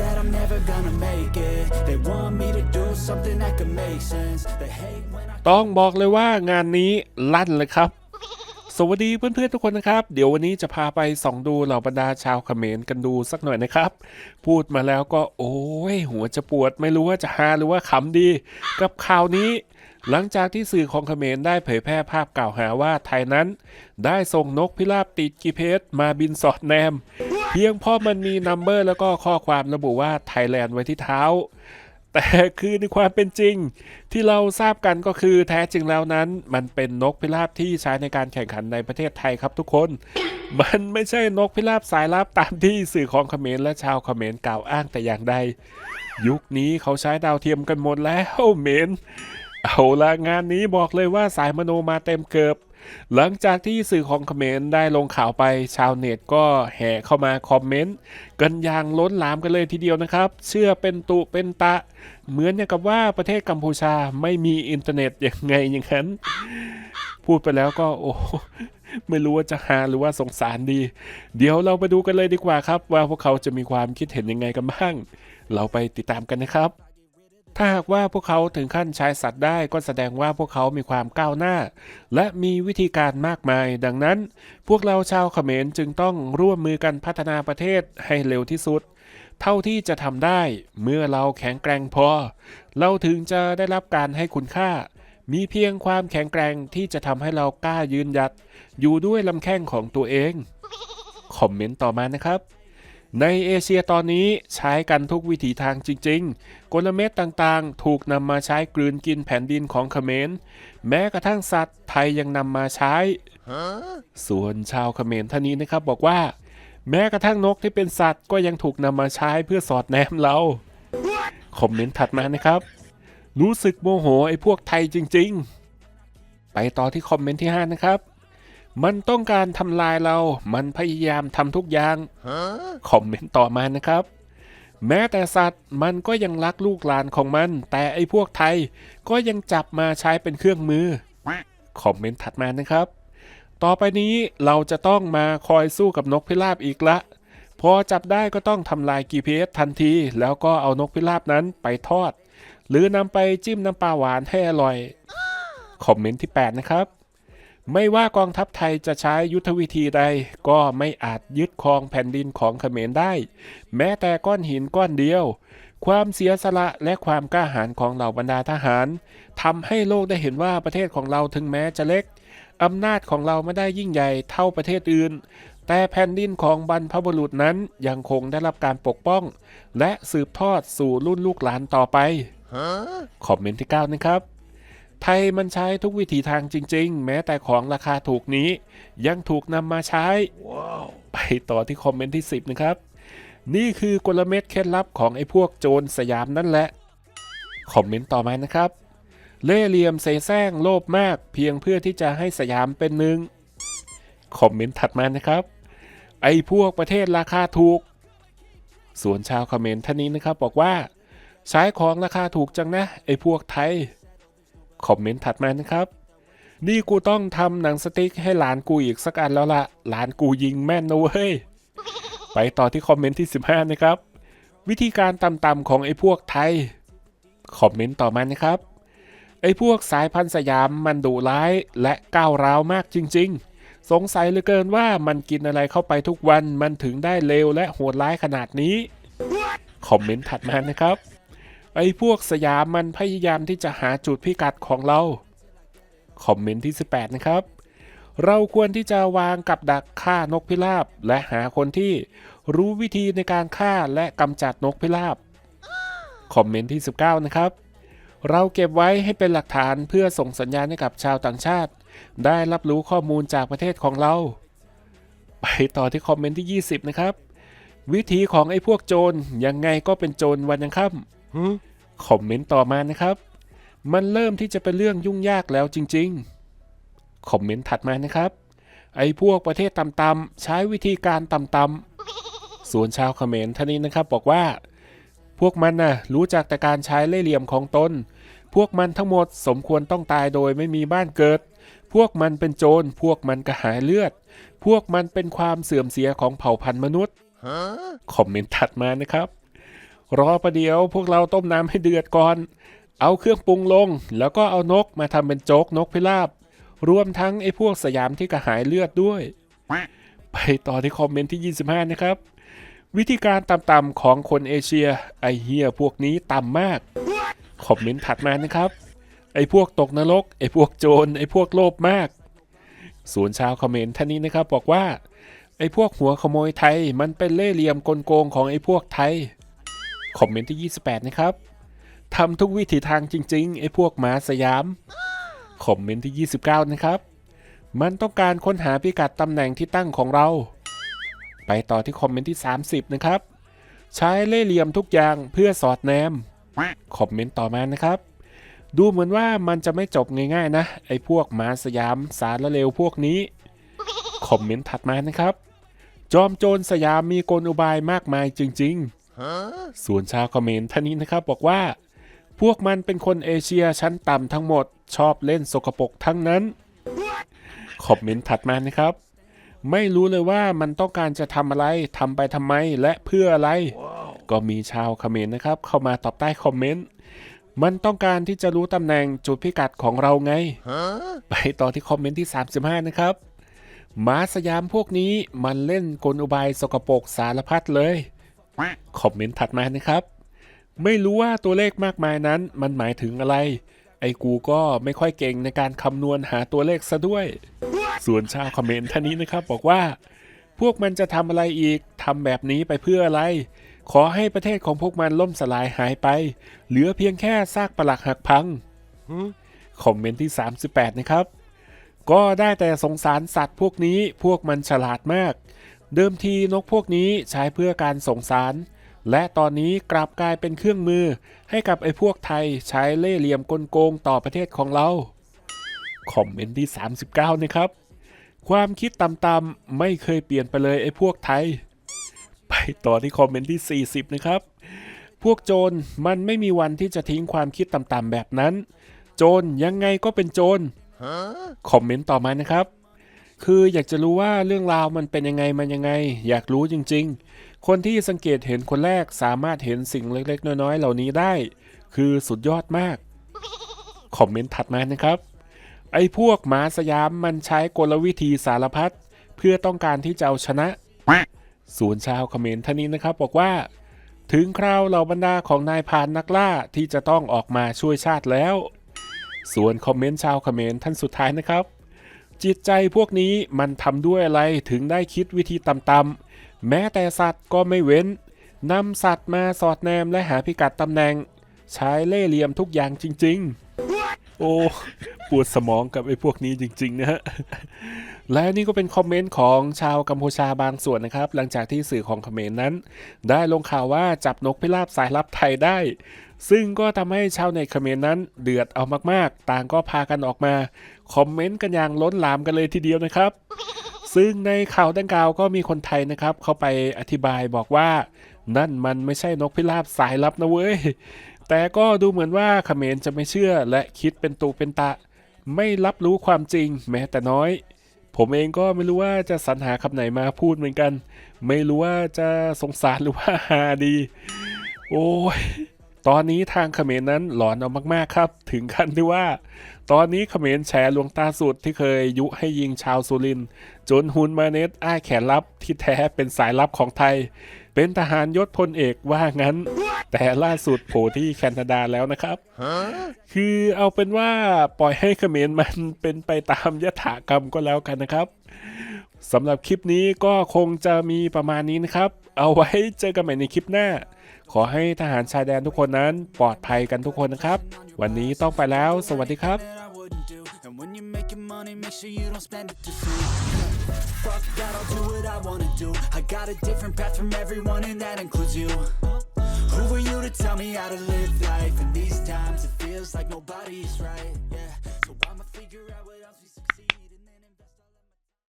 that I'm never gonna make it. They want me to do something that could make sense. They hate when I ต้องบอกเลยว่างานนี้ลั่นเลยครับ สวัสดีเพื่อนๆทุกคนนะครับ เดี๋ยววันนี้จะพาไปส่องดูเหล่าบรรดาชาวเขมรกันดูสักหน่อยนะครับ พูดมาแล้วก็โอ้ย หัวจะปวดไม่รู้ว่าจะฮาหรือว่าขำดี กับข่าวนี้ หลังจากที่สื่อของเขมรได้เผยแพร่ภาพกล่าวหาว่าไทยนั้น ได้ส่งนกพิราบติดกีเพสมาบินสอดแนม พียงเพราะมันมีนัมเบอร์แล้วก็ข้อความระบุว่าไทยแลนด์ไว้ที่เท้า แต่คือในความเป็นจริง ที่เราทราบกันก็คือแท้จริงแล้วนั้น มันเป็นนกพิราบที่ใช้ในการแข่งขันในประเทศไทยครับทุกคน มันไม่ใช่นกพิราบสายลับตามที่สื่อของเขมรและชาวเขมรกล่าวอ้างแต่อย่างใด ยุคนี้เขาใช้ดาวเทียมกันหมดแล้วเมนเอาละงานนี้บอกเลยว่าสายมโนมาเต็มเกือบ หลังจากที่สื่อของเขมรได้ลงข่าวไปชาวเน็ตก็แห่เข้ามาคอมเมนต์กันอย่างล้นหลามกันเลยทีเดียวนะครับ เชื่อเป็นตุเป็นตะ เหมือนอย่างกับว่าประเทศกัมพูชาไม่มีอินเทอร์เน็ตอย่างไงอย่างนั้น พูดไปแล้วก็โอ้ไม่รู้ว่าจะฮาหรือว่าสงสารดี เดี๋ยวเราไปดูกันเลยดีกว่าครับ ว่าพวกเขาจะมีความคิดเห็นยังไงกันบ้าง เราไปติดตามกันนะครับ ถ้าหากว่าพวกเขาถึงขั้นใช้สัตว์ได้ก็แสดงว่าพวกเขามีความก้าวหน้า และมีวิธีการมากมาย ดังนั้น พวกเราชาวเขมรจึงต้องร่วมมือกันพัฒนาประเทศให้เร็วที่สุด เท่าที่จะทำได้ เมื่อเราแข็งแกร่งพอ เราถึงจะได้รับการให้คุณค่า มีเพียงความแข็งแกร่งที่จะทำให้เรากล้ายืนหยัด อยู่ด้วยลำแข้งของตัวเองคอมเมนต์ต่อมานะครับ ในเอเชียตอนนี้ใช้กันทุกวิถีทางจริงๆ กลเม็ดต่างๆ ถูกนำมาใช้กลืนกินแผ่นดินของเขมร แม้กระทั่งสัตว์ไทยยังนำมาใช้ ส่วนชาวเขมรท่านนี้นะครับบอกว่า แม้กระทั่งนกที่เป็นสัตว์ก็ยังถูกนำมาใช้เพื่อสอดแนมเรา คอมเมนต์ถัดมานะครับ รู้สึกโมโหไอ้พวกไทยจริงๆ ไปต่อที่คอมเมนต์ที่ 5 นะครับ มันต้องการทำลายเรา มันพยายามทำทุกอย่าง คอมเมนต์ต่อมานะครับ แม้แต่สัตว์มันก็ยังรักลูกหลานของมัน แต่ไอ้พวกไทยก็ยังจับมาใช้เป็นเครื่องมือ คอมเมนต์ถัดมานะครับ ต่อไปนี้เราจะต้องมาคอยสู้กับนกพิราบอีกละ พอจับได้ก็ต้องทำลาย GPS ทันที แล้วก็เอานกพิราบนั้นไปทอด หรือนำไปจิ้มน้ำปลาหวานให้อร่อย คอมเมนต์ที่ 8 นะครับ ไม่ว่ากองทัพไทยจะใช้ยุทธวิธีใด ก็ไม่อาจยึดครองแผ่นดินของเขมรได้ แม้แต่ก้อนหินก้อนเดียว ความเสียสละและความกล้าหาญของเหล่าบรรดาทหารทำให้โลกได้เห็นว่าประเทศของเราถึงแม้จะเล็กอำนาจของเราไม่ได้ยิ่งใหญ่เท่าประเทศอื่น แต่แผ่นดินของบรรพบุรุษนั้นยังคงได้รับการปกป้อง และสืบทอดสู่รุ่นลูกหลานต่อไป คอมเมนต์ที่ 9 นะครับ ไทยมันใช้ทุกวิถีทางจริง ๆ แม้แต่ของราคาถูกนี้ ยังถูกนำมาใช้ไปต่อที่คอมเมนต์ที่ 10 นะครับ นี่คือกลเม็ดเคล็ดลับของไอ้พวกโจรสยามนั่นแหละ คอมเมนต์ต่อมานะครับ เล่ห์เหลี่ยมเสแสร้งโลภมากเพียงเพื่อที่จะให้สยามเป็นหนึ่งคอมเมนต์ถัดมานะครับ ไอ้พวกประเทศราคาถูก ส่วนชาวคอมเมนต์ท่านนี้นะครับบอกว่าใช้ของราคาถูกจังนะไอ้พวกไทย คอมเมนต์ถัดมานะครับ นี่กูต้องทำหนังสติ๊กให้หลานกูอีกสักอันแล้วละหลานกูยิงแม่นนะเว้ย ไปต่อที่คอมเมนต์ที่ 15 นะครับ วิธีการต่ำๆของไอ้พวกไทย คอมเมนต์ต่อมานะครับ ไอ้พวกสายพันธุ์สยามมันดุร้ายและก้าวร้าวมากจริง ๆ สงสัยเหลือเกินว่ามันกินอะไรเข้าไปทุกวันมันถึงได้เลวและโหดร้ายขนาดนี้ คอมเมนต์ถัดมานะครับ ไอ้พวกสยามมันพยายามที่จะหาจุดพิกัดของเรา คอมเมนต์ที่ 18 นะครับ เราควรที่จะวางกับดักฆ่านกพิราบ และหาคนที่รู้วิธีในการฆ่าและกำจัดนกพิราบ คอมเมนต์ที่ 19 นะครับ เราเก็บไว้ให้เป็นหลักฐานเพื่อส่งสัญญาณให้กับชาวต่างชาติ ได้รับรู้ข้อมูลจากประเทศของเรา ไปต่อที่คอมเมนต์ที่ 20 นะครับ วิธีของไอ้พวกโจรยังไงก็เป็นโจรวันยังค่ำ คอมเมนต์ต่อมานะครับ มันเริ่มที่จะเป็นเรื่องยุ่งยากแล้วจริงๆ คอมเมนต์ถัดมานะครับ ไอ้พวกประเทศต่ำๆใช้วิธีการต่ำๆส่วนชาวเขมรท่านนี้นะครับบอกว่า พวกมันน่ะรู้จักแต่การใช้เล่ห์เหลี่ยมของตน พวกมันทั้งหมดสมควรต้องตายโดยไม่มีบ้านเกิด พวกมันเป็นโจร พวกมันกระหายเลือด พวกมันเป็นความเสื่อมเสียของเผ่าพันธุ์มนุษย์ คอมเมนต์ถัดมานะครับ รอประเดี๋ยวพวกเราต้มน้ำให้เดือดก่อน เอาเครื่องปรุงลง แล้วก็เอานกมาทำเป็นโจ๊กนกพิราบ รวมทั้งไอ้พวกสยามที่กระหายเลือดด้วย ไปต่อที่คอมเมนต์ที่ 25 นะครับ วิธีการต่ำๆของคนเอเชีย ไอเฮียพวกนี้ต่ำมาก คอมเมนต์ถัดมานะครับ ไอพวกตกนรก ไอพวกโจร ไอพวกโลภมาก ส่วนชาวคอมเมนต์ท่านนี้นะครับบอกว่า ไอพวกหัวขโมยไทยมันเป็นเล่ห์เหลี่ยมกลโกงของไอพวกไทย คอมเมนต์ที่ 28 นะครับทำทุกวิถีทางจริง ๆ ไอ้พวกหมาสยาม คอมเมนต์ที่ 29 นะครับ มันต้องการค้นหาพิกัดตำแหน่งที่ตั้งของเรา ไปต่อที่คอมเมนต์ที่ 30 นะครับ ใช้เล่เหลี่ยมทุกอย่างเพื่อสอดแนม คอมเมนต์ต่อมานะครับ ดูเหมือนว่ามันจะไม่จบง่ายๆนะ ไอ้พวกหมาสยามสารละเลวพวกนี้ คอมเมนต์ถัดมานะครับ จอมโจรสยามมีกลอุบายมากมายจริง ๆ ส่วนชาวคอมเมนต์ท่านนี้นะครับบอกว่า พวกมันเป็นคนเอเชียชั้นต่ำทั้งหมด ชอบเล่นสกปรกทั้งนั้น คอมเมนต์ถัดมานะครับ ไม่รู้เลยว่ามันต้องการจะทำอะไรทำไปทำไมและเพื่ออะไร ก็มีชาวคอมเมนต์นะครับ เข้ามาตอบใต้คอมเมนต์มันต้องการที่จะรู้ตำแหน่งจุดพิกัดของเราไง ไปต่อที่คอมเมนต์ที่ 35 นะครับหมาสยามพวกนี้มันเล่นกลอุบายสกปรกสารพัดเลย คอมเมนต์ถัดมานะครับ ไม่รู้ว่าตัวเลขมากมายนั้น มันหมายถึงอะไร ไอ้กูก็ไม่ค่อยเก่งในการคำนวณหาตัวเลขซะด้วย ส่วนชาวคอมเมนต์ท่านนี้นะครับบอกว่า พวกมันจะทำอะไรอีกทำแบบนี้ไปเพื่ออะไร ขอให้ประเทศของพวกมันล่มสลายหายไป เหลือเพียงแค่ซากปลักหักพังคอมเมนต์ที่ 38 นะครับ ก็ได้แต่สงสารสัตว์พวกนี้พวกมันฉลาดมาก เดิมทีนกพวกนี้ใช้เพื่อการสงสาร และตอนนี้กลับกลายเป็นเครื่องมือ ให้กับไอ้พวกไทยใช้เล่ห์เหลี่ยมกลโกงต่อประเทศของเราคอมเมนต์ที่ 39 นะครับ ความคิดต่ำๆไม่เคยเปลี่ยนไปเลยไอ้พวกไทย ไปต่อที่คอมเมนต์ที่ 40 นะครับ พวกโจรมันไม่มีวันที่จะทิ้งความคิดต่ำๆแบบนั้น โจรยังไงก็เป็นโจรคอมเมนต์ต่อมานะครับ คืออยากจะรู้ว่าเรื่องราวมันเป็นยังไงมันยังไง อยากรู้จริง ๆ คนที่สังเกตเห็นคนแรกสามารถเห็นสิ่งเล็ก ๆ น้อยๆ เหล่านี้ได้ คือสุดยอดมาก คอมเมนต์ถัดมานะครับ ไอ้พวกหมาสยามมันใช้กลวิธีสารพัดเพื่อต้องการที่จะเอาชนะส่วนชาวคอมเมนต์ท่านนี้นะครับบอกว่า ถึงคราวเหล่าบรรดาของนายพานนักล่าที่จะต้องออกมาช่วยชาติแล้ว ส่วนคอมเมนต์ชาวคอมเมนต์ท่านสุดท้ายนะครับ จิตใจพวกนี้มันทำด้วยอะไรถึงได้คิดวิธีต่ำๆแม้แต่สัตว์ก็ไม่เว้นนำสัตว์มาสอดแนมและหาพิกัดตำแหน่ง ใช้เล่ห์เหลี่ยมทุกอย่างจริง ๆ โอ้ปวดสมองกับไอ้พวกนี้จริง ๆ นะฮะและนี่ก็เป็นคอมเมนต์ของชาวกัมพูชาบางส่วนนะครับ หลังจากที่สื่อของเขมรนั้น ได้ลงข่าวว่าจับนกพิราบสายลับไทยได้ ซึ่งก็ทำให้ชาวในเขมรนั้นเดือดเอามากๆ ต่างก็พากันออกมา คอมเมนต์กันอย่างล้นหลามกันเลยทีเดียวนะครับ ซึ่งในข่าวดังกล่าวก็มีคนไทยนะครับ เข้าไปอธิบายบอกว่า นั่นมันไม่ใช่นกพิราบสายลับนะเว้ย แต่ก็ดูเหมือนว่าเขมรจะไม่เชื่อและคิดเป็นตูเป็นตะ ไม่รับรู้ความจริงแม้แต่น้อยผมเองก็ไม่รู้ว่าจะสรรหาคำไหนมาพูดเหมือนกัน ไม่รู้ว่าจะสงสารหรือว่าฮาดี โอ้ย ตอนนี้ทางเขมรนั้นหลอนเอามากๆครับ ถึงขั้นที่ว่า ตอนนี้เขมรแชร์หลวงตาสุดที่เคยยุให้ยิงชาวสุรินจนฮุนมาเนตอ้ายแขนลับที่แท้เป็นสายลับของไทย เป็นทหารยศพลเอกว่างั้น แต่ล่าสุดโผล่ที่แคนาดาแล้วนะครับ คือเอาเป็นว่าปล่อยให้เขมรมันเป็นไปตามยถากรรมก็แล้วกันนะครับสำหรับคลิปนี้ก็คงจะมีประมาณนี้นะครับ เอาไว้เจอกันใหม่ในคลิปหน้า ขอให้ทหารชายแดนทุกคนนั้นปลอดภัยกันทุกคนนะครับ วันนี้ต้องไปแล้ว สวัสดีครับ And when you're making money, make sure you don't spend it too soon. Fuck that, I'll do what I wanna do. I got a different path from everyone, and that includes you. Who are you to tell me how to live life? In these times, it feels like nobody's right. Yeah.